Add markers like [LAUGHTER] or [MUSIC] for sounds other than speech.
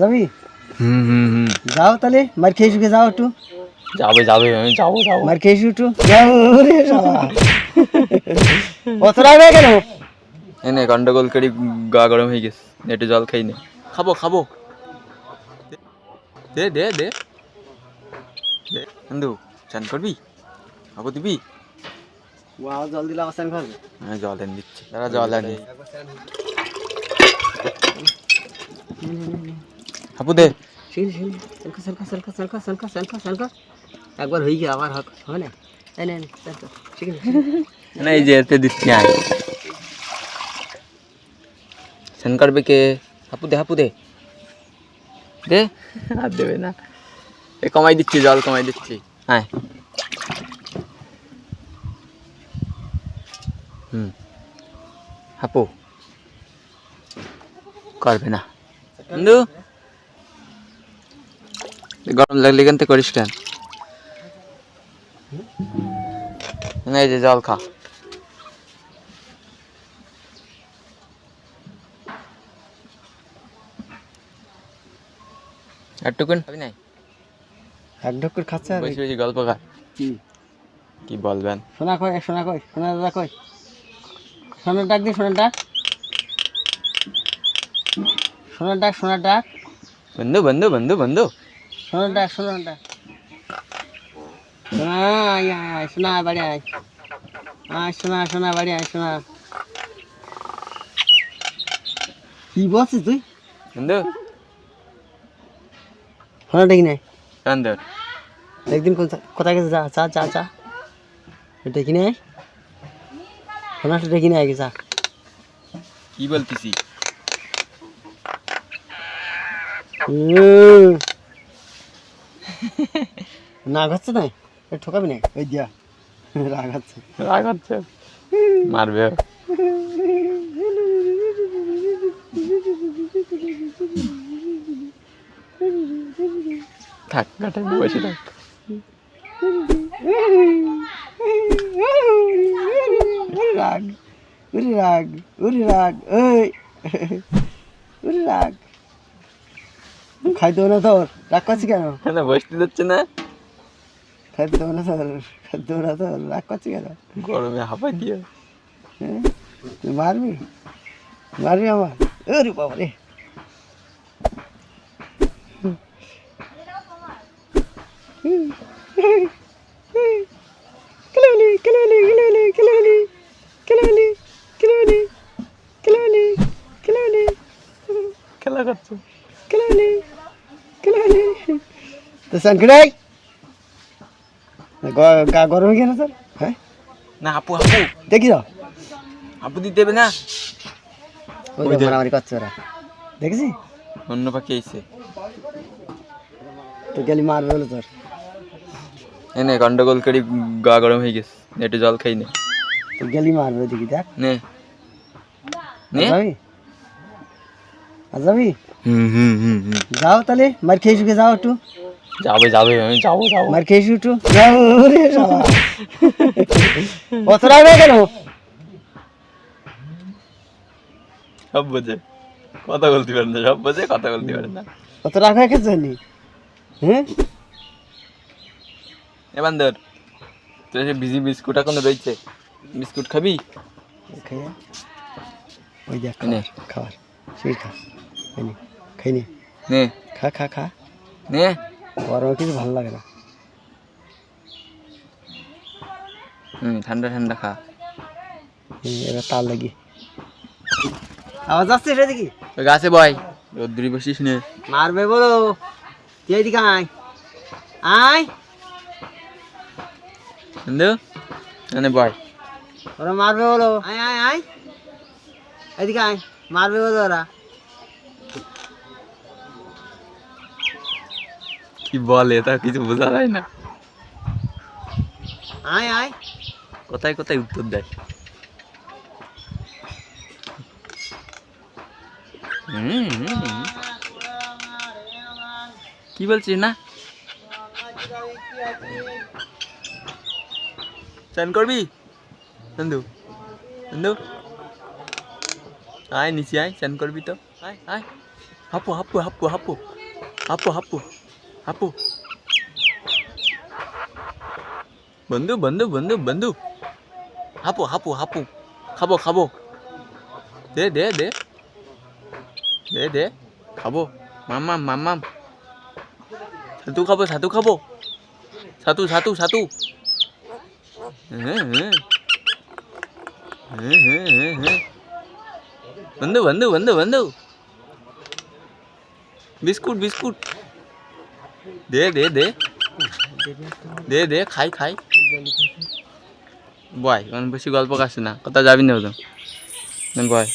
যাবি হুম হুম হুম। যাও তাহলে মার খেয়ে শুকে যাও একটু। যাবে যাবে আমি যাব যাব। মার খেয়ে একটু। অত হয়ে কেন? এনে গন্ডগোল করি গা গরম হয়ে গেছে। একটু জল খাই নে। খাব খাব। দে দে দে। দে। বন্ধু চান করবি? খাব দিবি? ওয়াও জল দিলাম খাবে আমি জল এনে দিচ্ছি। দাঁড়া জল আনি। হাপু দে। শিল শিল সলকা সলকা সলকা সলকা সলকা সলকা সলকা একবার হয়ে গিয়ে আবার হক হবে না? এই নে ঠিক আছে না এই যে এতে দিচ্ছি আয়। চান করবে কে? হাপু দে হাপু দে। দে। আর দেবে না। এ কমাই দিচ্ছি জল কমাই দিচ্ছি। হ্যাঁ হুম। হাপু। করবে না। বন্ধু। গরম লাগলে কেন তো করিস কেন? এই যে জল খা। একটুকুন খাবি নাই? এক ঢক খাচ্ছে আর বেশি বেশি গল্প খা। কি? কি বলবেন? সোনা কই সোনা কই সোনা দাদা কই? সোনার ডাক দি সোনার ডাক। সোনার ডাক সোনার ডাক। বন্ধু বন্ধু বন্ধু বন্ধু। সোনার ডাক সোনার ডাক সোনা আয় আয় আয় বাড়ি আয়। আয় সোনা সোনা বাড়ি আয় সোনা কি বলছিস তুই? বন্ধু সোনা ডেকে নাই সুন্দর একদিন কোথা- কোথায় গেছে যা চা চা চা ডেকে নেয় সোনাটা ডেকে নেয় আগে যা। কি বলতেছি? উম। না হচ্ছে না এ ঠকাবি না। ওই দিয়া। [LAUGHS] রাগ হচ্ছে রাগ হচ্ছে মারবে। থাক কাটাই বসে থাক। রাগ উরি রাগ উরি রাগ ওই উরি রাগ। খাইতে না তোর। রাগ করছি কেন? না বসতে যাচ্ছে না। খাইতে হবে না তোর খাইতে হবে না তোর রাগ করছি কেন গরমে হাঁপাই দিয়ে হ্যাঁ? তুই মারবি মারবি আমার ওরে বাবা রে কিলালি কিলালি কিলালি কিলালি কিলালি কিলালি কিলালি কিলালি খেলা করছে কিলালি কিলালি তো সানকড়াই গা গরম হয়ে গেল তোর হ্যাঁ? না আপু আপু। দেখি যাও আপু দিতে দেবে না? ওই ওই যে। মারামারি করছে ওরা। দেখেছি অন্য পাখি আইছে। তো গেলি মারবে হলো তোর এনে গন্ডগোল করি গা গরম হয়ে গেছে। একটু জল খাই নে। তো গেলি মারবে ওদিকে দেখ। নে। নে? হুম হুম হুম হুম। যাও তাহলে মার খেয়ে শুকে যাও একটু। যাবে যাবে আমি যাব যাব। মার খেয়ে একটু। যাও অত রাগ কেন? সব বোঝে। কথা বলতে পারেন না সব বোঝে কথা বলতে পারেন না। অত রাগ হয়ে গেছে নি হ্যাঁ? এ বান্দর তোর সে বিজি বিস্কুট এখনও রয়েছে বিস্কুট খাবি? খেয়ে ওই দেখ খাবার খাবার। সেই খা। এই নে, খাই নে। নে। খা খা খা। নে। গরমে কিছু ভালো লাগে না হুম ঠান্ডা ঠান্ডা খা হুম, এবার তার লাগি আওয়াজ আসছে এটা দেখি ওই গাছে বয় রোদ্রি বসিস নে মারবে বলো তুই এদিকে আয় আয় বন্ধু এনে বয় ওরা মারবে বলো আয় আয় আয় এদিকে আয় মারবে বলো ওরা কি বলে তা কিছু বোঝা যায় না। আয় আয়। কোথায় কোথায় উত্তর দেয়। কি বলছিস না? চান করবি? বন্ধু বন্ধু আয় নিচে আয় চান করবি তো। আয় আয়। হাপু হাপু হাপু হাপু। হাপু হাপু। হাপু বন্ধু বন্ধু বন্ধু বন্ধু হাপু হাপু হাপু খাব খাব দে দে দে দে দে খাব মামাম মামাম ছাতু খাব ছাতু খাব ছাতু ছাতু ছাতু হ্যাঁ হ্যাঁ হ্যাঁ হ্যাঁ হ্যাঁ হ্যাঁ দে দে দে। দে দে, খাই খাই। বয় বেশি গল্প কাছে না। কোথাও যাবি না ওদের বয়।